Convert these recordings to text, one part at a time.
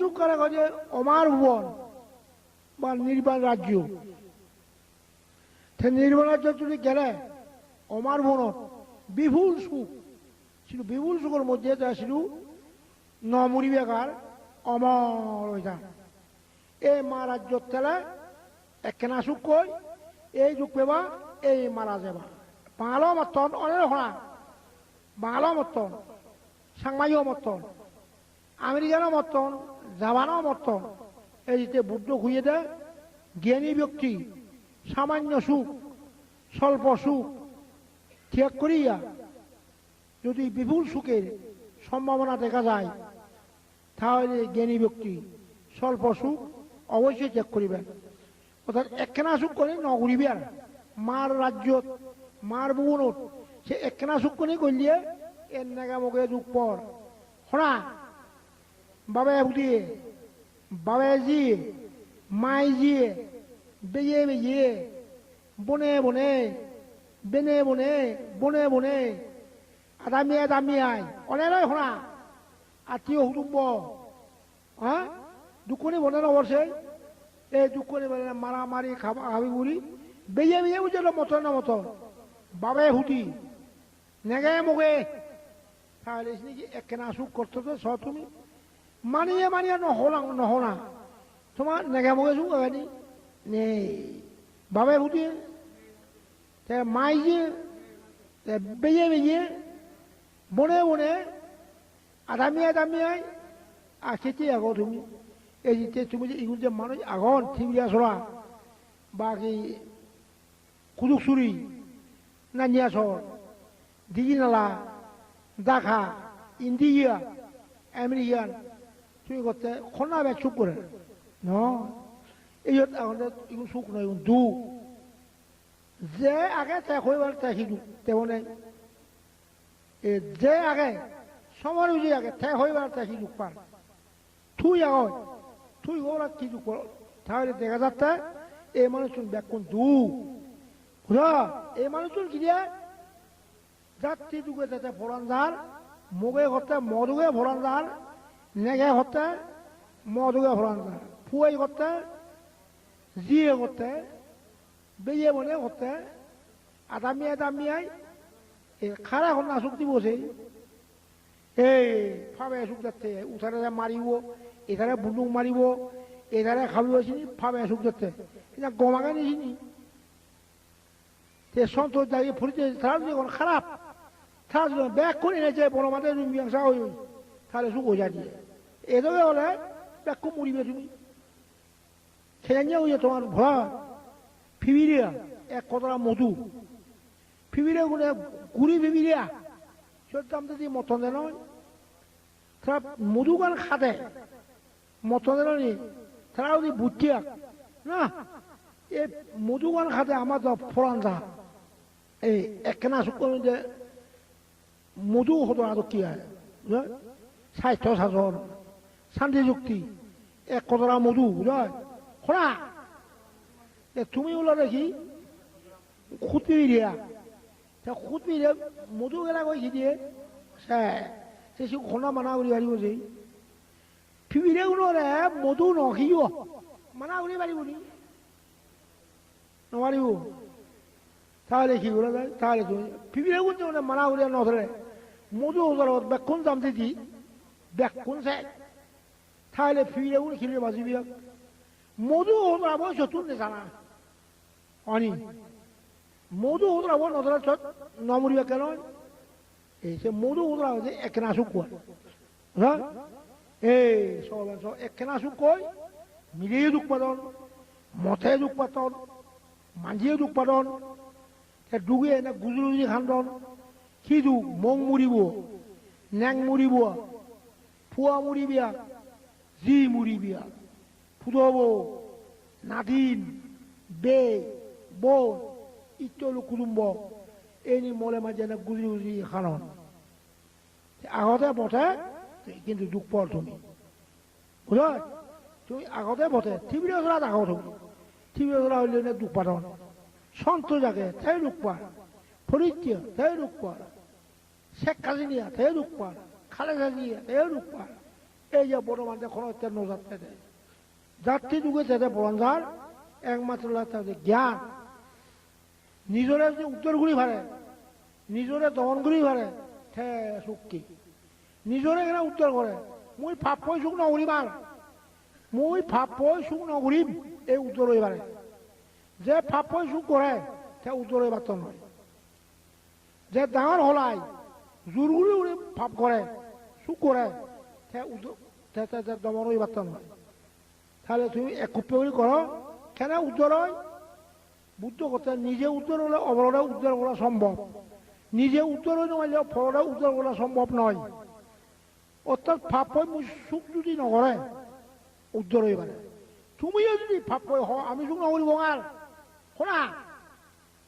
সুখ করে যে অমার ভুবন বা নির্বাণ রাজ্য। নির্বাণ রাজ্য যদি গেলে, অমার ভুবনত বিপুল সুখ। ছিল বিপুল সুখের মধ্যে যা ছিল নমরি বেকার, অমর হয়ে যান। এই মা রাজ্যত তেলে একখানা সুখ কই, এই যুগ পেবা, এই মারা যাবা। বাঙালো মতন, অনেক হনা বাঙালো মতন সাংমাইও মতন। আমেরিকানো মতন জাপানো মতন, এই যে বুদ্ধ খুঁজে দেয়, জ্ঞানী ব্যক্তি, সামান্য সুখ, স্বল্প সুখ, ত্যাগ করিয়া যদি বিপুল সুখের সম্ভাবনা দেখা যায়, তাহলে জ্ঞানী ব্যক্তি স্বল্প সুখ অবশ্যই ত্যাগ করিবেন। অর্থাৎ একখানা সুখ করে নগরিবে আর। মার রাজ্যত, মার বুবনত সে একখানা সুখ করে করলিয়ে এর নাগা মুখে দুঃখ পর। শোনা বাবে বুঝিয়ে বাবে জিয়ে মাই জিয়ে বেয়ে বেয়ে, বনে বনে, বেনে বনে বনে বনে, আদামিয়ে দামিয়াই অনেক শোনা আত্মীয় কুটুম্ব হ্যাঁ? দুঃখনি বনে নবরছে এই দুঃখনি বলে মারামারি খাবা, খাবি বুড়ি। বেয়ে বেয়ে বুঝলো মতন না মতন বাবে হুতি নেগে মুগে। তাহলে নাকি একখানা সুখ করতে তো তুমি। মানিয়ে মানিয়ে নহলা নহনা তোমার নেগে মুগে সুখ আগানি নেই। বাবে হুতি তে মাই যে তে বেয়ে বেয়ে বনে বনে। আদামিয়াই দামিয়াই আসেতে আগত তুমি। এই যে তুমি যে ইগুন যে মানুষ আগন থিবিয়া চলা, বা কি কুদুকচুরি নানিয়াছর দিঘিনালা দাখা ইন্ডিয়া আমেরিকান তুমি করতে, খনা বে চুপ করে। ন? এই এখন ইগুন সুখ নয় দু। যে আগে তে হইবার তে সিধু তেমনে যে আগে সময় বুঝি আগে তে হইবার তে সিধু পার তুই আগ তুই ওরা কিছু তাহলে দেখা যাচ্ছে এই মানুষজন ব্যাকুন দু? বুঝা এই মানুষজন কি দিয়ে যাত্রী দুগে যাতে ফোরান যার মুগে হতে মধুগে ফোরান যার নেগে হতে মধুগে ফোরান যার ফুয়াই করতে জিয়ে করতে বেয়ে বনে করতে আদামিয়ে দামিয়াই এই খারা এখন না শক্তি বসে এই ফাবে সুখ যাচ্ছে উঠারে মারিব, এধারে বুলুক মারিব, এধারে খাবি চিনি ফাবে সুখ যাচ্ছে। এটা গমাকে নিছিনি তে সন্তোষ দাঁড়িয়ে ফুরিতে এখন খারাপ যদি ব্যাগ করে এনেছে বড় তাহলে সুখ হয়ে দিয়ে। এদেরকে হলে ব্যাগ খুব মরিবে তুমি। খেয়ে হয়ে তোমার ভরা ফিবিরিয়া, এক কতটা মধু। ফিবিরে গুনে গুড়ি ফিবিরিয়া সেটার দাম যদি মতন দেন তারা মধু গান খাতে? মতন দেন তারা যদি বুঝিয়া না? এ মধু গান খাতে? আমার তো ফোরান যা এই একখানা শুক্র যে মধু হতো আর কি হয়? স্বাস্থ্য শাসন শান্তি যুক্তি এক কতটা মধু বুঝয় খোলা। তুমি ওলা দেখি খুঁতবি দিয়া। খুঁতবি দিয়া মধু গেলা কই দিয়ে সে খোনা মানা করি পারিব যে। ফিবিরে গুণরে মধু নখিব মানা করি পারিব নি? নমারিব তাহলে কি বলে যায় তাহলে ফিবিরে মানা করিয়া নধরে মধু ওজৰত বেকুন দাম দি বেকুন সে তাহলে ফিবিরে গুণ খিলে বাজিবি মধু ওজরাব চতুর নেজানা অনি, মধু ওজরাব নধরা চত নমরিবা কেন? এই সে মধু ওজরা হচ্ছে একনা শুকুয়া হ্যাঁ এই সব সব একনা শুকই মিলিয়ে দুঃখ পাতন মথে দুঃখ পাতন মাঞ্জিয়ে দুঃখ পাতন ডুগে এনে গুজুরুজি খান্দন সিদু মং মুৰিব নেং মুৰিব ফুৱা মুৰিবিয়া জি মুৰিবিয়া ফুদব নাদিন বে, বৌ ইত্যলু কুটুম্ব এনি মলে মাজে এনে গুজি গুজি খানন আগতে বটে কিন্তু দুখ পর তুমি। বুঝ তুমি আগতে বটে থিবিরে ওচৰত আগত তুমি। থিবিরে ওচৰত হইলে এনে দুখ পাতন সন্ত জাগে তাই দুখ পা ফরিত্য তাই দুখ পা শেখ কাজিনিয়া তাই দুখ পা খালেদা জিয়া দুখ পা এই যে বর্তমান দেখুন হত্যা নৌযাত্রা দেয় যাত্রী যুগে তাদের বরঞ্জার একমাত্র জ্ঞান। নিজরে যে উত্তর ঘুরি ভারে নিজরে দমন ঘুরি ভারে ঠে সুখী নিজরে এখানে উত্তর করে মুই ফাপই সুখ নগরিমার মুই ফাপই সুখ নগরিম এই উত্তর এবারে যে ফাপ ফাপই সুখ করে সে উত্তর তো নয় যে ডাঙর হলাই জোরগুলি উড়ি সুখ করে সে উত্তর দমন এবার তো নয় তাহলে তুমি একপে করে করো, কেন উত্তর হয়? বুদ্ধ কথা, নিজে উত্তর হলে অবরোধে উত্তর করা সম্ভব। নিজে উত্তর হয়ে নয় ফলটা উত্তর করা সম্ভব নয়। অর্থাৎ ফাপয় সুখ যদি নকৰে উত্তৰ হৈ পাৰে তুমিও যদি ফাপয় হ আমি সুখ নকৰিব আর শুনা,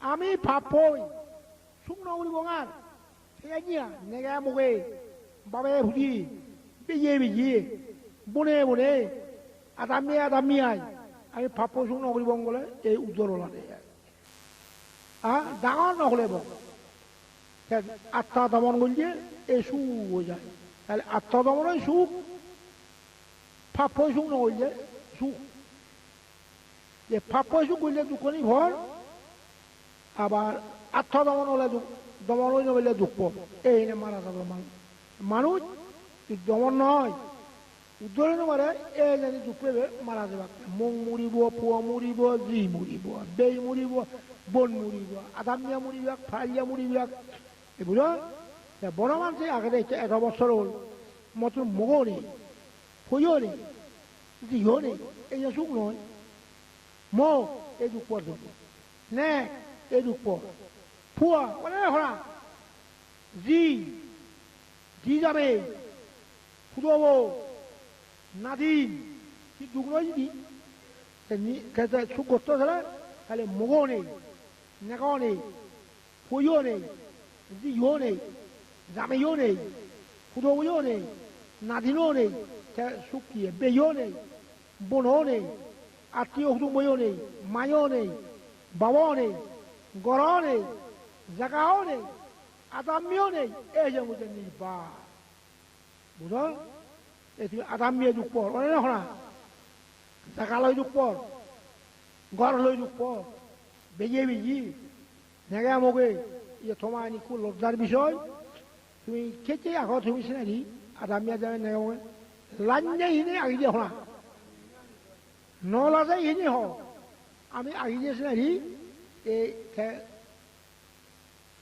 আমি ফাপয় সুখ নকৰিব আর সেয়া কি নেগা মুগে বাবে ভুজি বেয়ে বেয়ে বনে বনে আদামিয়ে আদামিয়াই আমি ফাপয় সুখ নকৰিব গ'লে এই উত্তৰ ওলালে ডাঙৰ নহ'লে বক আত্মা দমন কৰিলে এই চু হৈ যায়। তাহলে আত্মদমনই সুখ ফাপয় সুখ নকৰিলে সুখ। যে ফাপয় সুখ কৰিলে দুখনি ঘৰ আবার আত্মদমন হলে দমন হয়ে নইলে দুঃখ। এই মারা যাবে মানুষ। মানুষ দমন নয়। উদ্ধরে নমারে এই জানি দুঃখ পেবে মারা যাবে। মং মরিব পুয়া মরিব জি মরিব বেই মরিব বন মরিব আদামিয়া মরিব ফাইয়া মরিব এগুলো বড় মানুষের আগে এক বছর হল। মতো মগও নেই ফইও নেই জিও নেই, এই যে সুখ নয়। ম এই দুঃখ পর নে এই দুঃখ। পর ফুয়া বলে হরা। জি। জি যাবে ফুদব নাদিন কি দুঃখ নয় যদি সুখ করতে তাহলে তাহলে মগও নেই নেগাও নেই ফইও নেই জিও নেই জামাইও নেই খুদৌও নেই নাদিনও নেই সুখিয়ে বেইও নেই বোনও নেই আত্মীয় কুটুম্বও নেই মায়ও নেই বাবাও নেই গড়ও নেই জাগাও নেই আদামিও নেই এই যে বুঝে নির্বা বুঝো এই তুমি আদামিয়ে দুঃখ পর অনেক শোনা লৈ দুঃখ পর গড় লৈ দুঃখ পর বেজিয়ে বেজি নেগে মগে ইয়ে তোমার খুব লজ্জার বিষয় তুমি খেতে আগত তুমি চিনাকি আদামিয়া যাবে নেগমে লাঞ্জে হিনে আগি দিয়ে শোনা নলাজে হিনে হ আমি আগি দিয়ে চিনাকি এই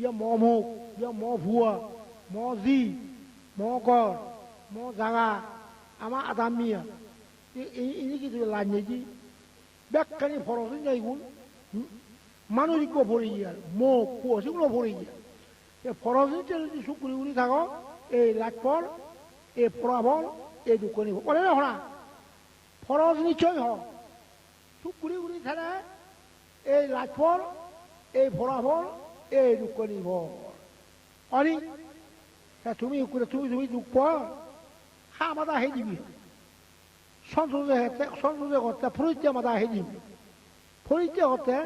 ইয়া ম মুখ ইয়া ম ভুয়া ম জি ম কর ম জাগা আমার আদামিয়া gitu lainnya ji bekkani forosin jai gun মানুষ গো ভরে গিয়ার মুখ কুয়াশি গুলো ভরে গিয়া। এ ফরজের যদি শুকুরি উড়ি থাকো, এই লাটপর এই ফরাফল এই দুকনি বলে না হরা ফরজ নিশ্চয় হ শুকুরি উড়ি থাকে, এই লাটপর এই ফরাফল এই দুকনি ভর অনি তুমি তুমি তুমি দুঃখ হা মাদা হে দিবি সন্তোষে হেতে সন্তোষে করতে ফরিতে মাদা হে দিবি ফরিতে করতে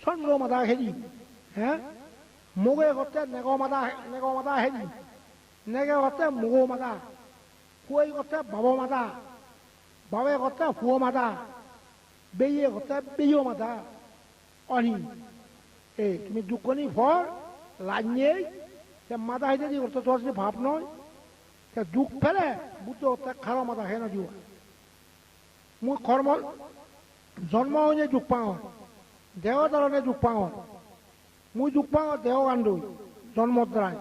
চন্দ্ৰ মাতা হেৰি হে মোগে গতে নেগ মাতা নেগ মাতা হেৰি নেগে গতে মগো মাতা শুৱাই গতে বাব মাতা বাবে গতে শুৱ মাতা বেয়ে গতে বেয় মাতা অনি এই, তুমি দুকনি ফর লাইনে সে মাথা হেঁটে দিয়ে করতে তোর ভাব নয়। সে দুঃখ ফেলে, বুদ্ধ হতে খারাপ মাথা হেন দিও মু কর্ম জন্ম হয়ে দুঃখ পাওঁ দেহ ধরনের দুখ পাওঁ মই দুখ পাওঁ দেহ কান্দো জন্মৰ দ্বাৰাই